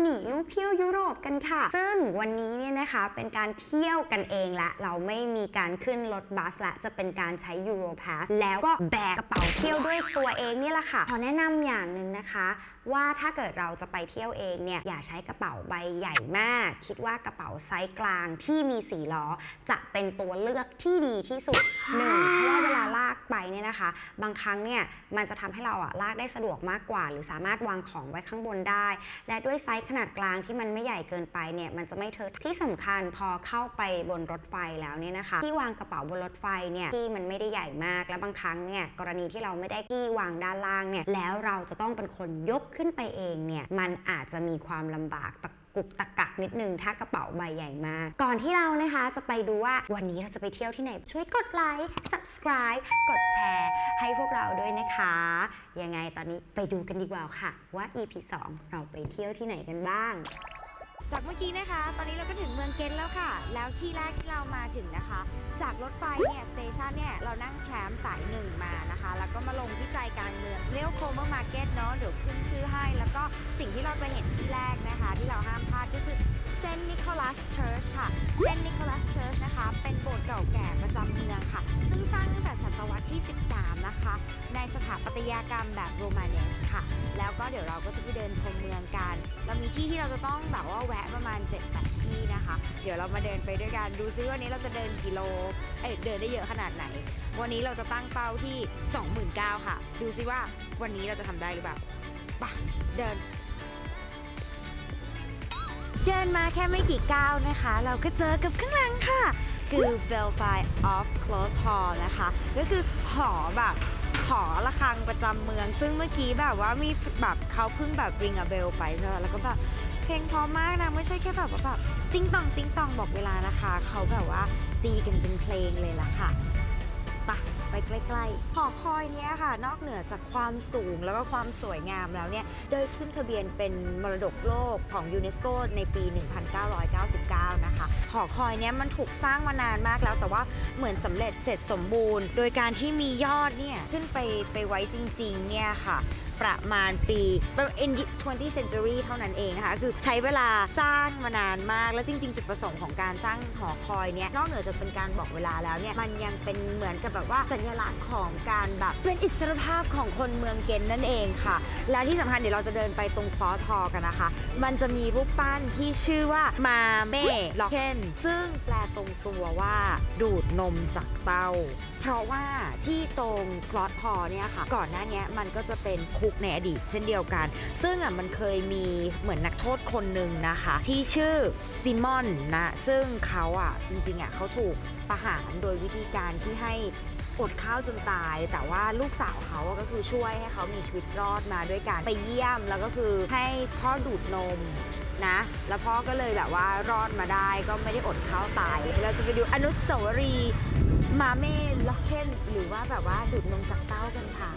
หนีลูกเที่ยวยุโรปกันค่ะ ซึ่งวันนี้เนี่ยนะคะเป็นการเที่ยวกันเองละ เราไม่มีการขึ้นรถบัสละ จะเป็นการใช้ Euro Pass แล้วก็แบกกระเป๋าเที่ยวด้วยตัวเองเนี่แหละค่ะ ขอแนะนำอย่างหนึ่งนะคะ ว่าถ้าเกิดเราจะไปเที่ยวเองเนี่ยอย่าใช้กระเป๋าใบใหญ่มาก คิดว่ากระเป๋าไซส์กลางที่มีสีล้อ จะเป็นตัวเลือกที่ดีที่สุดหนึ่งเพราะว่าเวลาลากไปเนี่ยนะคะ บางครั้งเนี่ยมันจะทำให้เราอะลากได้สะดวกมากกว่า หรือสามารถวางของไว้ข้างบนได้ และด้วยไซส์ขนาดกลางที่มันไม่ใหญ่เกินไปเนี่ยมันจะไม่เทอะที่สำคัญพอเข้าไปบนรถไฟแล้วเนี่ยนะคะ ที่วางกระเป๋าบนรถไฟเนี่ยที่มันไม่ได้ใหญ่มาก และบางครั้งเนี่ยกรณีที่เราไม่ได้ที่วางด้านล่างเนี่ยแล้วเราจะต้องเป็นคนยกขึ้นไปเองเนี่ยมันอาจจะมีความลำบากตะ กุกตะกักนิดนึงถ้ากระเป๋าใบใหญ่มาก ก่อนที่เรานะคะจะไปดูว่าวันนี้เราจะไปเที่ยวที่ไหน ช่วยกดไลค์ subscribe กดแชร์ ให้พวกเราด้วยนะคะ ยังไงตอนนี้ไปดูกันดีกว่าค่ะ ว่า EP 2 เราไปเที่ยวที่ไหนกันบ้าง จากเมื่อกี้นะคะ ตอนนี้เราก็ถึงเมืองเกนแล้วค่ะ แล้วที่แรกที่เรามาถึงนะคะ จากรถไฟเนี่ยสเตชันเนี่ยเรานั่งแทรมสายหนึ่งมานะคะ แล้วก็มาลงที่ใจกลางเมืองเรียกโคเมอร์มาร์เก็ตเนาะเดี๋ยวขึ้นชื่อให้ แล้วก็สิ่งที่เราจะเห็นที่แรกนะคะ ที่เราห้ามพลาดก็คือ เซนต์นิโคลัสเชิร์ชค่ะ เซนต์นิโคลัสเชิร์ชนะคะ เป็นโบสถ์เก่าแก่ประจำเมืองค่ะ ซึ่งสร้างตั้งแต่ศตวรรษที่ 13 นะคะ ในสถาปัตยกรรมแบบโรมาเนสค่ะ แล้วก็เดี๋ยวเราก็จะไปเดินชมเมืองกัน เรามีที่ที่เราจะต้องแบบว่าแวะประมาณ 7-8 ที่นะคะ เดี๋ยวเรามาเดินไปด้วยกัน ดูซิวันนี้เราจะเดินกิโล เอ้ยเดินได้เยอะขนาดไหน วันนี้เราจะตั้งเป้าที่ 29,000ค่ะ ดูซิว่าวันนี้เราจะทำได้หรือเปล่าไปะเดิน เดินมาแค่ไม่กี่ก้าวนะคะ เราก็เจอกับข้างหลังค่ะ คือ Belfry of Cloth Hall นะคะ ก็คือหอแบบหอระฆังประจำเมือง ซึ่งเมื่อกี้แบบว่ามีแบบเขาเพิ่งแบบ ring a bell ไปใช่ไหมแล้วก็แบบเพลงเพอมากนะ ไม่ใช่แค่แบบว่าแบบ ติ้งตองติ้งตองบอกเวลานะคะ เขาแบบว่าตีกันเป็นเพลงเลยล่ะค่ะ ปะไปใกล้ๆหอคอยเนี้ยค่ะ นอกเหนือจากความสูงแล้วก็ความสวยงามแล้วเนี่ยโดยขึ้นทะเบียนเป็นมรดกโลกของยูเนสโกในปี 1999 นะคะ หอคอยเนี้ยมันถูกสร้างมานานมากแล้ว แต่ว่าเหมือนสำเร็จเสร็จสมบูรณ์ โดยการที่มียอดเนี่ยขึ้นไปไปไว้จริงๆเนี่ยค่ะ ประมาณปีเป็น 20th century เท่านั้นเองนะคะ คือใช้เวลาสร้างมานานมาก แล้วจริง ๆ จุดประสงค์ของการสร้างหอคอยเนี่ยนอกเหนือจากเป็นการบอกเวลาแล้วเนี่ยมันยังเป็นเหมือนกับแบบว่าสัญลักษณ์ของการแบบเป็นอิสรภาพของคนเมืองเกนนั่นเองค่ะ และที่สำคัญเดี๋ยวเราจะเดินไปตรงคอทอกันนะคะ มันจะมีรูปปั้นที่ชื่อว่ามาเม่ล็อกเคนซึ่งแปลตรงตัวว่าดูดนมจาก เตา เพราะว่าที่ตรงคลอสพอเนี่ยค่ะ ก่อนหน้านี้มันก็จะเป็นคุกในอดีตเช่นเดียวกัน ซึ่งอะมันเคยมีเหมือนนักโทษคนหนึ่งนะคะ ที่ชื่อซิมอนนะ ซึ่งเขาอะจริงๆอะเขาถูกประหารโดยวิธีการที่ให้อดข้าวจนตาย แต่ว่าลูกสาวเขาก็คือช่วยให้เขามีชีวิตรอดมาด้วยการไปเยี่ยมแล้วก็คือให้พ่อดูดนมนะ แล้วพ่อก็เลยแบบว่ารอดมาได้ก็ไม่ได้อดข้าวตาย เราจะไปดูอนุสาวรีย์ มาเม่ล็อกเคนหรือว่าแบบว่าดูดนมจากเต้ากันค่ะ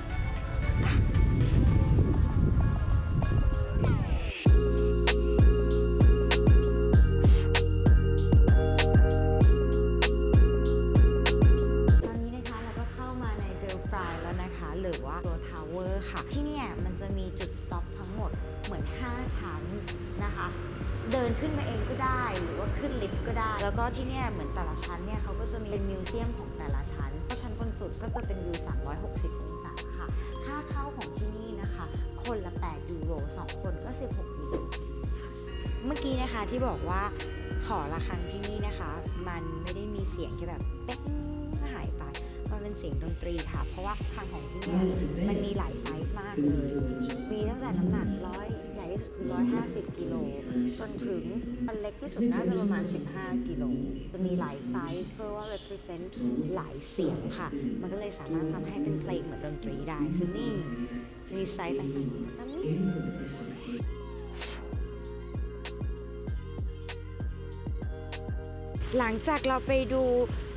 เดินขึ้นมาเองก็ได้ หรือว่าขึ้นลิฟต์ก็ได้ แล้วก็ที่เนี่ยเหมือนแต่ละชั้นเนี่ยเขาก็จะมีเป็นมิวเซียมของแต่ละชั้นชั้นบนสุดก็จะเป็นวิว 360 องศาค่ะ ค่าเข้าของที่นี่นะคะ คนละ 8 ยูโร 2 คนก็ 16 ยูโรค่ะเมื่อกี้นะคะที่บอกว่าหอระฆังที่นี่นะคะ มันไม่ได้มีเสียงแค่แบบเป๊ะ เสียงดนตรีค่ะ เพราะว่าทางของที่นี่มันมีหลายไซส์มากเลย มีตั้งแต่น้ำหนักร้อยใหญ่ที่สุดคือ150กิโลจนถึงอันเล็กที่สุดน่าจะประมาณ 15 กิโลจะมีหลายไซส์เพื่อว่า represent หลายเสียงค่ะ มันก็เลยสามารถทำให้เป็นเพลงเหมือนดนตรีได้ซึ่งนี่จะมีไซส์ต่างๆตามนี้หลังจากเราไปดู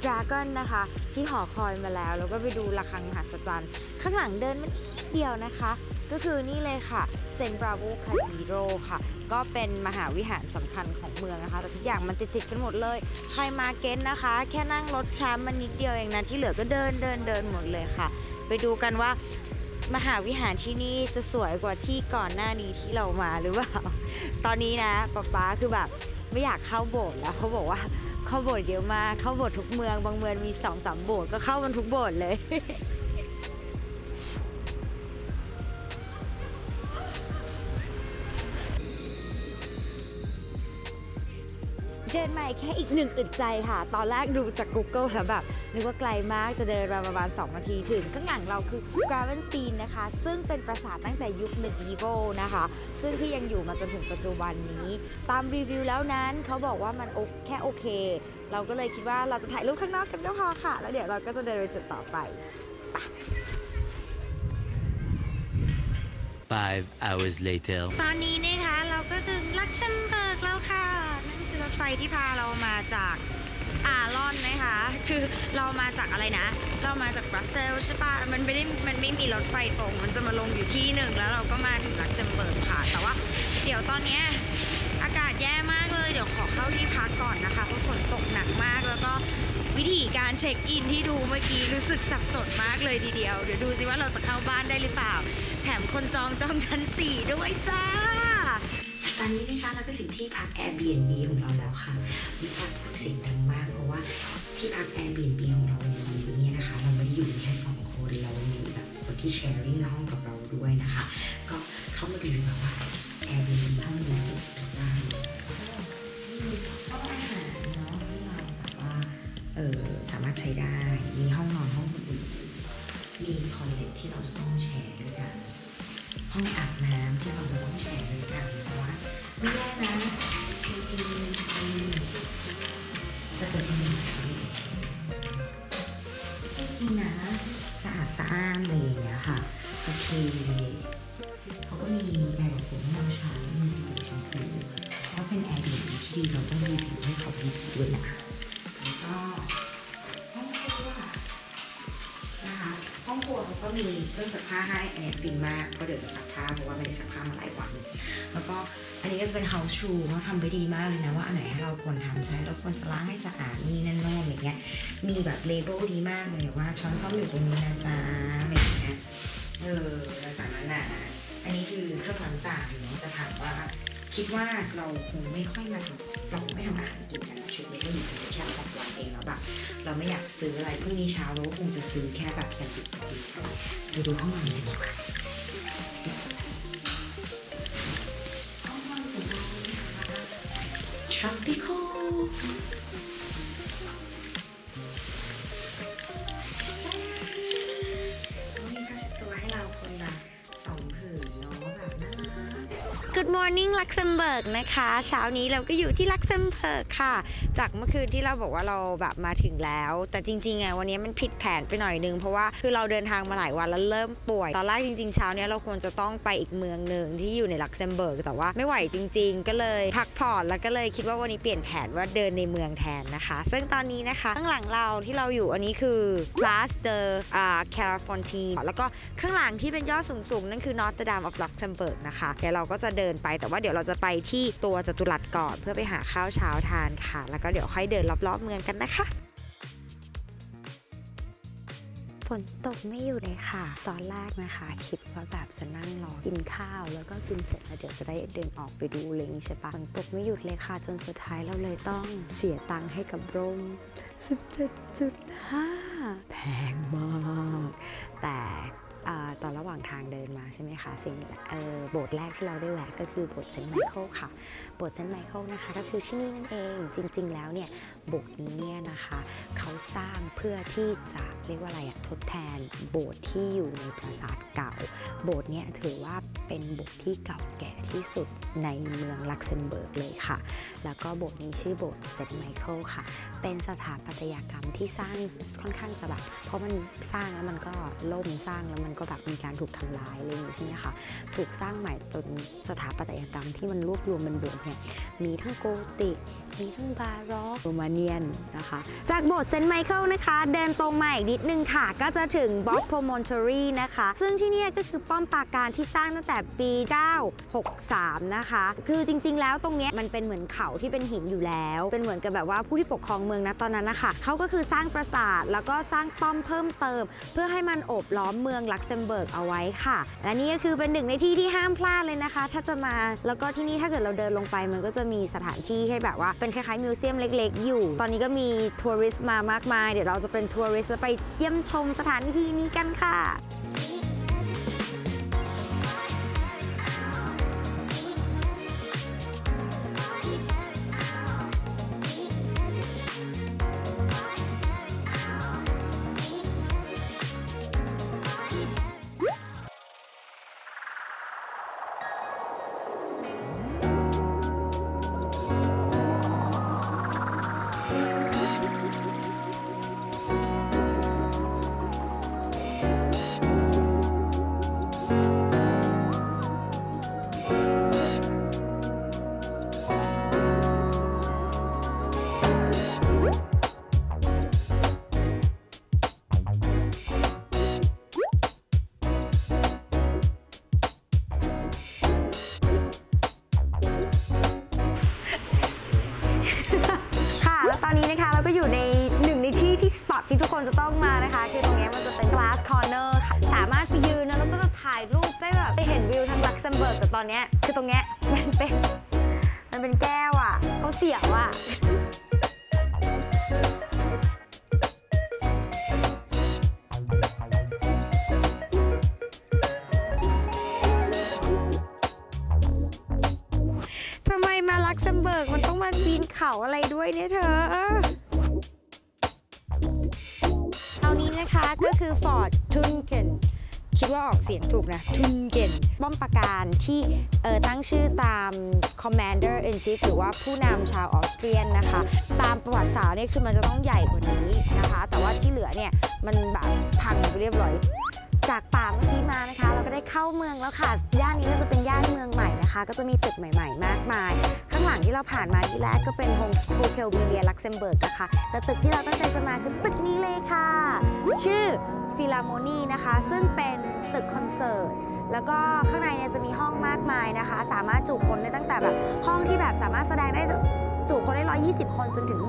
ดราก้อนนะคะ ที่หอคอยมาแล้ว แล้วก็ไปดูระฆังมหัศจรรย์ ข้างหลังเดินมันนิดเดียวนะคะ ก็คือนี่เลยค่ะเซนบราโวคาทีโรค่ะ ก็เป็นมหาวิหารสำคัญของเมืองนะคะ แต่ทุกอย่างมันติดๆกันหมดเลย ใครมาเก็นนะคะ แค่นั่งรถแทรมมันนิดเดียวเองนะ ที่เหลือก็เดินเดินเดินหมดเลยค่ะ ไปดูกันว่ามหาวิหารที่นี่จะสวยกว่าที่ก่อนหน้านี้ที่เรามาหรือเปล่า ตอนนี้นะป๊าป๊าคือแบบไม่อยากเข้าโบสถ์แล้วเขาบอกว่า เข้าโบสถ์เยอะมากเข้าโบสถ์ทุกเมือง บางเมืองมีสองสามโบสถ์ก็เข้ามันทุกโบสถ์เลย แค่อีกหนึ่งอึดใจค่ะ ตอนแรกดูจาก Google แล้วแบบนึกว่าไกลมากจะเดินมาประมาณ 2 นาทีถึง ข้างหลังเราคือ g r a v e n s t e i n นะคะ ซึ่งเป็นปราสาทตั้งแต่ยุค medieval นะคะ ซึ่งที่ยังอยู่มาจนถึงปัจจุบันนี้ ตามรีวิวแล้วนั้นเขาบอกว่ามันโอแค่โอเค เราก็เลยคิดว่าเราจะถ่ายรูปข้างนอกกันก็พอค่ะ แล้วเดี๋ยวเราก็จะเดินไปจุดต่อไป Five hours later. ตอนนี้นะคะเราก็ถึงลักเซมเบิร์กแล้วค่ะนั่นคือ รถไฟที่พาเรามาจากอารอนนะคะ คือเรามาจากอะไรนะ เรามาจากบรัสเซลส์ใช่ปะมันไม่ได้ มันไม่มีรถไฟตรง มันจะมาลงอยู่ที่หนึ่งแล้วเราก็มาถึงลักเซมเบิร์กค่ะ แต่ว่าเดี๋ยวตอนเนี้ยอากาศแย่มากเลย เดี๋ยวขอเข้าที่พักก่อนนะคะ เพราะฝนตกหนักมาก แล้วก็วิธีการเช็คอินที่ดูเมื่อกี้รู้สึกสับสนมากเลยทีเดียว เดี๋ยวดูสิว่าเราจะเข้าบ้านได้หรือเปล่า แถมคนจองจองชั้นสี่ด้วยจ้า อนนี้นะคะเราก็ถึงที่พัก Airbnb ของเราแล้วค่ะมีการพูดเสียงดังมากเพราะว่าที่พัก Airbnb ของเราในวันนี้เนี่ยนะคะ เราไม่ได้อยู่แค่สองคนเรามีแบบคนที่ sharing ห้องกับเราด้วยนะคะ ก็เข้ามาดูแบบว่า Airbnb ห้องนี้เป็นบ้างมีห้องอาหารเนาะที่เราแบบว่าเออสามารถใช้ได้ มีห้องนอนห้องอื่นมีทอยเล็ตที่เรา อันนี้ก็จะเป็น house shoe เขาทำไว้ดีมากเลยนะว่าอันไหนเราควรทำใช้เราควรจะล้างให้สะอาดนี่นั่นโน่นอะไรเงี้ย มีแบบเลเบลดีมากเลยว่าช้อนซ่อมอยู่ตรงนี้นะจ๊ะอะไรอย่างเงี้ย เออแล้วจากนั้นน่ะอันนี้คือเครื่องล้างจานเนาะแต่ถามว่าคิดว่าเราคงไม่ค่อยมาทำเราไม่ทำอาหารกินกันชุดนี้ก็อยู่แค่สองวันเองแล้วแบบเราไม่อยากซื้ออะไรพรุ่งนี้เช้าเราก็คงจะซื้อแค่แบบแซนด์วิชกินไปดูห้องนอนกันดีกว่า tropical เ Good morning ลักเซมเบิร์กนะคะ เช้านี้เราก็อยู่ที่ลักเซมเบิร์กค่ะ จากเมื่อคืนที่เราบอกว่าเราแบบมาถึงแล้ว แต่จริงๆอะวันนี้มันผิดแผนไปหน่อยนึง เพราะว่าคือเราเดินทางมาหลายวันแล้วเริ่มป่วย ตอนแรกจริงๆเช้านี้เราควรจะต้องไปอีกเมืองหนึ่งที่อยู่ในลักเซมเบิร์กแต่ว่าไม่ไหวจริง ๆ ก็เลยพักผ่อนแล้วก็เลยคิดว่าวันนี้เปลี่ยนแผนว่าเดินในเมืองแทนนะคะ ซึ่งตอนนี้นะคะข้างหลังเราที่เราอยู่อันนี้คือ Place de c a r a f o n t i n แล้วก็ข้างหลังที่เป็นยอดสูงๆนั่นคือ Notre Dame of Luxembourg นะคะเดี๋ยวเราก็จะเดินไป แต่ว่าเดี๋ยวเราจะไปที่ตัวจตุรัสก่อน เพื่อไปหาข้าวเช้าทานค่ะ แล้วก็เดี๋ยวค่อยเดินรอบๆเมืองกันนะคะฝนตกไม่อยู่เลยค่ะ ตอนแรกนะคะ คิดว่าแบบจะนั่งรอกินข้าว แล้วก็กินเสร็จแล้วเดี๋ยวจะได้เดินออกไปดูอะไรอย่างใช่ปะฝนตกไม่หยุดเลยค่ะ จนสุดท้ายเราเลยต้องเสียตังค์ให้กับร่ม 17.5 แพงมาก แต่ ตอนระหว่างทางเดินมาใช่ไหมคะสิ่งโบสถ์แรกที่เราได้แวะก็คือโบสถ์เซนต์ไมเคิลค่ะโบสถ์เซนต์ไมเคิลนะคะก็คือที่นี่นั่นเองจริง ๆ แล้วเนี่ยโบสถ์นี้เนี่ยนะคะเขาสร้างเพื่อที่จะเรียกว่าอะไรอะทดแทนโบสถ์ที่อยู่ในปราสาทเก่า โบสถ์เนี่ยถือว่าเป็นโบสถ์ที่เก่าแก่ที่สุดในเมืองลักเซมเบิร์กเลยค่ะ แล้วก็โบสถ์นี้ชื่อโบสถ์เซนต์ไมเคิลค่ะ เป็นสถาปัตยกรรมที่สร้างค่อนข้างจะแบบเพราะมันสร้างแล้วมันก็ล่มสร้างแล้วมันก็แบบมีการถูกทำลายอะไรอย่างนี้ใช่ไหมคะถูกสร้างใหม่เป็นสถาปัตยกรรมที่มันรวบรวมเป็นโบสถ์เนี่ยมีทั้งโกธิกมีทั้งบาร็อกโรมาเนียนนะคะ จากโบสถ์เซนต์ไมเคิลนะคะ เดินตรงมาอีกนิดนึงค่ะ ก็จะถึงบ็อกโพมอนเทอรี่นะคะ ซึ่งที่นี่ก็คือป้อมปราการที่สร้างตั้งแต่ปี963 นะคะ คือจริงๆ แล้วตรงเนี้ยมันเป็นเหมือนเขาที่เป็นหินอยู่แล้ว เป็นเหมือนกับแบบว่าผู้ที่ปกครองเมืองมืองนะตอนนั้นนะคะเขาก็คือสร้างปราสาทแล้วก็สร้างป้อมเพิ่มเติม เพื่อให้มันโอบล้อมเมืองลักเซมเบิร์กเอาไว้ค่ะ และนี่ก็คือเป็นหนึ่งในที่ที่ห้ามพลาดเลยนะคะ ถ้าจะมาแล้วก็ที่นี่ถ้าเกิดเราเดินลงไปมันก็จะมีสถานที่ให้แบบว่าเป็นคล้ายๆมิวเซียมเล็ก ๆ อยู่ ตอนนี้ก็มีทัวริสต์มามากมาย เดี๋ยวเราจะเป็นทัวริสต์ไปเยี่ยมชมสถานที่นี้กันค่ะ อนเนี้ยคือตรงเนี้ยมันเป็นมันเป็นแก้วอะเขาเสียว่ะทำไมมาลักเซมเบิร์กมันต้องมาปีนเขาอะไรด้วยเนี่ยเธอ ว่าออกเสียงถูกนะทุนเกนป้อมปราการที่เออตั้งชื่อตาม Commander in Chief หรือว่าผู้นำชาวออสเตรียนนะคะ ตามประวัติศาสตร์นี่คือมันจะต้องใหญ่กว่านี้นะคะ แต่ว่าที่เหลือเนี่ย มันแบบพังไปเรียบร้อยจากป่าเมื่อกี้มานะคะ เราก็ได้เข้าเมืองแล้วค่ะ ย่านนี้ก็จะเป็นย่านเมืองใหม่นะคะ ก็จะมีตึกใหม่ ๆ มากมาย ข้างหลังที่เราผ่านมาที่แรกก็เป็นโฮมโฮเทลวิเลียลักเซมเบิร์กนะคะแต่ตึกที่เราตั้งใจจะมาคือตึกนี้เลยค่ะ ชื่อ ฟิลาโมนีนะคะ ซึ่งเป็นตึกคอนเสิร์ต แล้วก็ข้างในเนี่ยจะมีห้องมากมายนะคะ สามารถจุคนได้ตั้งแต่แบบ ห้องที่แบบสามารถแสดงได้จุคนได้ 120 คนจนถึง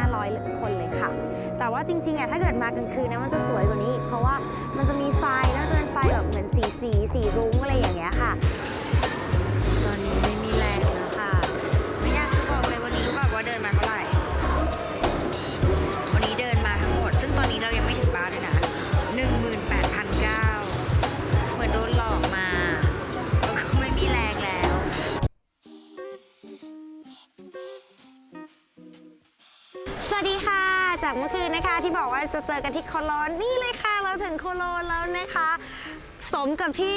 1,500 คนเลยค่ะ แต่ว่าจริงๆอะถ้าเกิดมากลางคืนนะมันจะสวยกว่านี้อีกเพราะว่ามันจะมีไฟแล้วจะเป็นไฟแบบเหมือนสีสีสีรุ้งอะไรอย่างเงี้ยค่ะ อกันที่โคโลนนี่เลยค่ะ เราถึงโคโลนแล้วนะคะ สมกับที่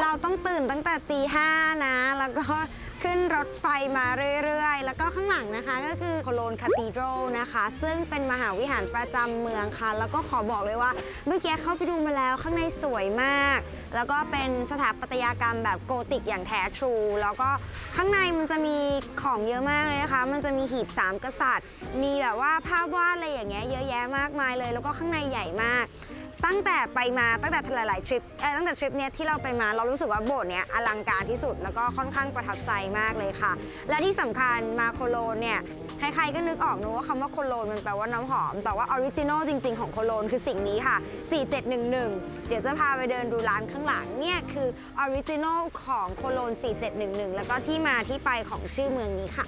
เราต้องตื่นตั้งแต่ตีห้านะ แล้วก็ ขึ้นรถไฟมาเรื่อยๆ แล้วก็ข้างหลังนะคะก็คือโคโลนคาธีดรนะคะ ซึ่งเป็นมหาวิหารประจำเมืองค่ะ แล้วก็ขอบอกเลยว่า เมื่อกี้เข้าไปดูมาแล้วข้างในสวยมาก แล้วก็เป็นสถาปัตยกรรมแบบโกติกอย่างแท้ทรู แล้วก็ข้างในมันจะมีของเยอะมากเลยนะคะ มันจะมีหีบสามกษัตริย์ มีแบบว่าภาพวาดอะไรอย่างเงี้ยเยอะแยะมากมายเลย แล้วก็ข้างในใหญ่มาก ตั้งแต่ไปมาตั้งแต่หลาย ๆ ทริปเออตั้งแต่ทริปเนี้ยที่เราไปมาเรารู้สึกว่าโบสถ์เนี้ยอลังการที่สุดแล้วก็ค่อนข้างประทับใจมากเลยค่ะ และที่สำคัญมาโคโลนเนี่ยใครๆก็นึกออกนะว่าคำว่าโคโลนมันแปลว่าน้ำหอม แต่ว่าออริจินอลจริง ๆ ของโคโลนคือสิ่งนี้ค่ะ 4711 เดี๋ยวจะพาไปเดินดูร้านข้างหลังเนี่ยคือออริจินอลของโคโลน 4711 แล้วก็ที่มาที่ไปของชื่อเมืองนี้ค่ะ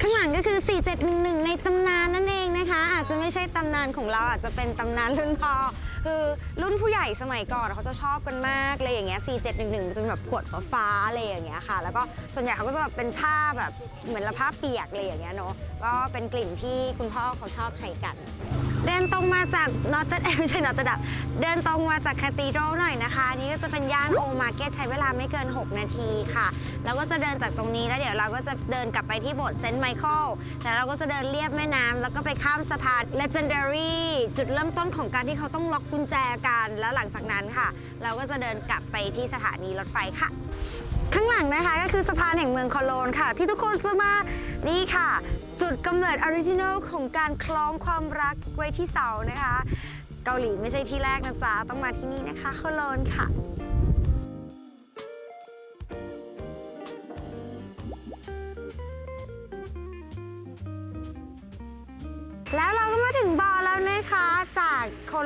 ข้างหลังก็คือ 4711 ในตำนานนั่นเองนะคะ อาจจะไม่ใช่ตำนานของเราอาจจะเป็นตำนานรุ่นพ่อ คือรุ่นผู้ใหญ่สมัยก่อนเขาจะชอบกันมากเลยอย่างเงี้ย4711มันจะเป็นแบบขวดฟ้าๆอะไรอย่างเงี้ยค่ะ แล้วก็ส่วนใหญ่เขาก็จะแบบเป็นผ้าแบบเหมือนละผ้าเปียกอะไรอย่างเงี้ยเนาะก็เป็นกลิ่นที่คุณพ่อเขาชอบใช้กันเดินตรงมาจากนอตเตอร์ไม่ใช่นอตเตอร์ดับเดินตรงมาจากคาตีดรัลหน่อยนะคะ อันนี้ก็จะเป็นย่านโอมาเก็ตใช้เวลาไม่เกิน 6 นาทีค่ะ แล้วก็จะเดินจากตรงนี้แล้วเดี๋ยวเราก็จะเดินกลับไปที่โบสถ์เซนต์ไมเคิลแต่เราก็จะเดินเลียบแม่น้ำแล้วก็ไปข้ามสะพาน legendary จุดเริ่มต้นของการที่เขาต้องล็อกกุุญแจกันแล้วหลังจากนั้นค่ะ เราก็จะเดินกลับไปที่สถานีรถไฟค่ะ ข้างหลังนะคะก็คือสะพานแห่งเมืองคอโลนค่ะ ที่ทุกคนจะมานี่ค่ะ จุดกำเนิดออริจินัลของการคล้องความรักไว้ที่เสานะคะ เกาหลีไม่ใช่ที่แรกนะจ๊ะต้องมาที่นี่นะคะคอโลนค่ะ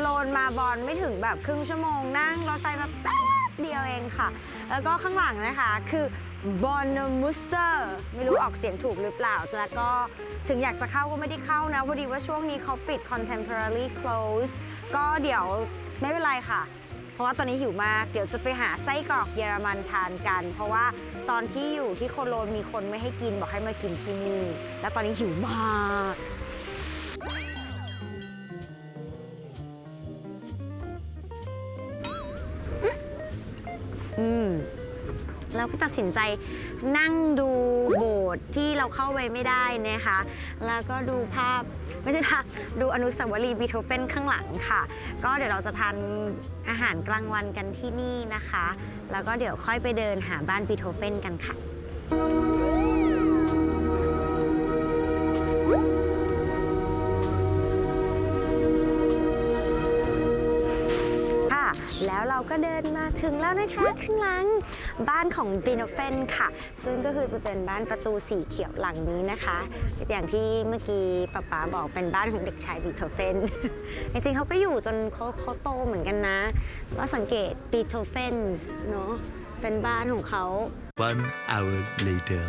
โลนมาบอลไม่ถึงแบบครึ่งชั่วโมง นั่งรถไฟมาแป๊บเดียวเองค่ะ แล้วก็ข้างหลังนะคะคือบอนมูสเตอร์ไม่รู้ออกเสียงถูกหรือเปล่า แล้วก็ถึงอยากจะเข้าก็ไม่ได้เข้านะ พอดีว่าช่วงนี้เขาปิด contemporary close ก็เดี๋ยวไม่เป็นไรค่ะ เพราะว่าตอนนี้หิวมาก เดี๋ยวจะไปหาไส้กรอกเยอรมันทานกัน เพราะว่าตอนที่อยู่ที่โคโลนมีคนไม่ให้กินบอกให้มากินที่นี่ แล้วตอนนี้หิวมาก เราก็ตัดสินใจนั่งดูโบสถ์ที่เราเข้าไปไม่ได้นะคะ แล้วก็ดูภาพไม่ใช่ภาพดูอนุสาวรีย์บีโทเฟนข้างหลังค่ะ ก็เดี๋ยวเราจะทานอาหารกลางวันกันที่นี่นะคะ แล้วก็เดี๋ยวค่อยไปเดินหาบ้านบีโทเฟนกันค่ะ แล้วเราก็เดินมาถึงแล้วนะคะข้างหลังบ้านของบีโนเฟนค่ะ ซึ่งก็คือจะเป็นบ้านประตูสีเขียวหลังนี้นะคะ อย่างที่เมื่อกี้ป๊าป๊าบอกเป็นบ้านของเด็กชายบีโธเฟนจริงๆเขาก็อยู่จนเขาเขาโตเหมือนกันนะก็สังเกตบีโธเฟนเนาะเป็นบ้านของเขา One hour later.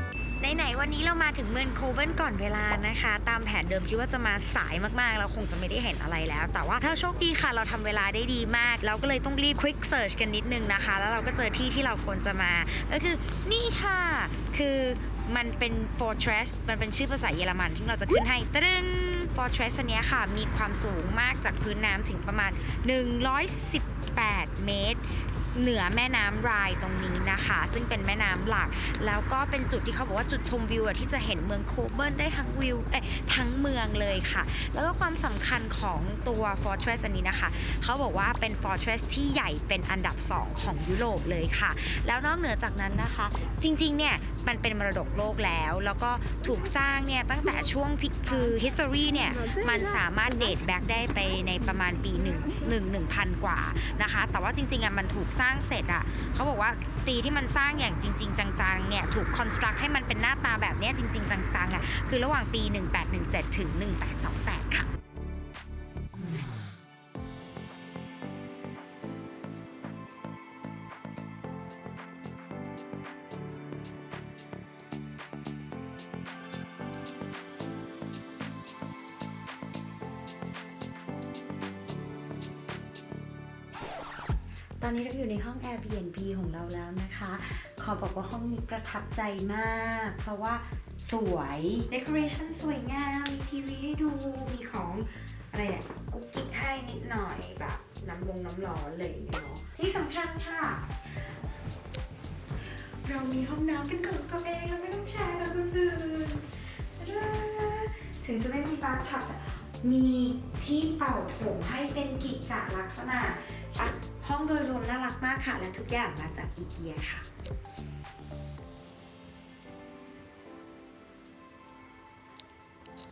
ไหนๆวันนี้เรามาถึงเมืองโคเวนก่อนเวลานะคะ ตามแผนเดิมคิดว่าจะมาสายมากๆ เราคงจะไม่ได้เห็นอะไรแล้ว แต่ว่าถ้าโชคดีค่ะเราทำเวลาได้ดีมาก เราก็เลยต้องรีบ quick search กันนิดนึงนะคะ แล้วเราก็เจอที่ที่เราควรจะมา ก็คือนี่ค่ะ คือมันเป็น fortress มันเป็นชื่อภาษาเยอรมันที่เราจะขึ้นให้ตรึง fortress อันเนี้ยค่ะ มีความสูงมากจากพื้นน้ำถึงประมาณ 118เมตร เหนือแม่น้ำรายตรงนี้นะคะ ซึ่งเป็นแม่น้ำหลัก แล้วก็เป็นจุดที่เขาบอกว่าจุดชมวิวที่จะเห็นเมืองโคเบิลได้ทั้งวิวเอ้ยทั้งเมืองเลยค่ะ แล้วก็ความสำคัญของตัว Fortress อันนี้นะคะ เขาบอกว่าเป็น Fortress ที่ใหญ่เป็นอันดับ 2 ของยุโรปเลยค่ะ แล้วนอกเหนือจากนั้นนะคะ จริงๆเนี่ยมันเป็นมรดกโลกแล้ว แล้วก็ถูกสร้างเนี่ยตั้งแต่ช่วงพิคือ history เนี่ยมันสามารถเดทแบ็กได้ไปในประมาณปี1 1 1พันกว่านะคะ แต่ว่าจริงๆอะมันถูกสร้างเสร็จอะเขาบอกว่าปีที่มันสร้างอย่างจริง ๆ จังๆเนี่ยถูกคอนสตรักให้มันเป็นหน้าตาแบบนี้จริง ๆ จังๆอะคือระหว่างปี 1817 ถึง 1828 ค่ะ Airbnb ของเราแล้วนะคะ ขอบอกว่าห้องนี้ประทับใจมาก เพราะว่าสวย Decoration สวยงาม มีทีวีให้ดู มีของอะไรเนี่ยกุ๊กกิ๊กให้นิดหน่อยแบบน้ำมงน้ำร้อนเลยเนาะที่สำคัญค่ะ เรามีห้องน้ำเป็นของตัวเองเราไม่ต้องแชร์กับคนอื่นถึงจะไม่มีบาร์ทับมีที่เป่าผมให้เป็นกิจจลักษณะ ห้องโดยรวมน่ารักมากค่ะ และทุกอย่างมาจากอีเกียค่ะ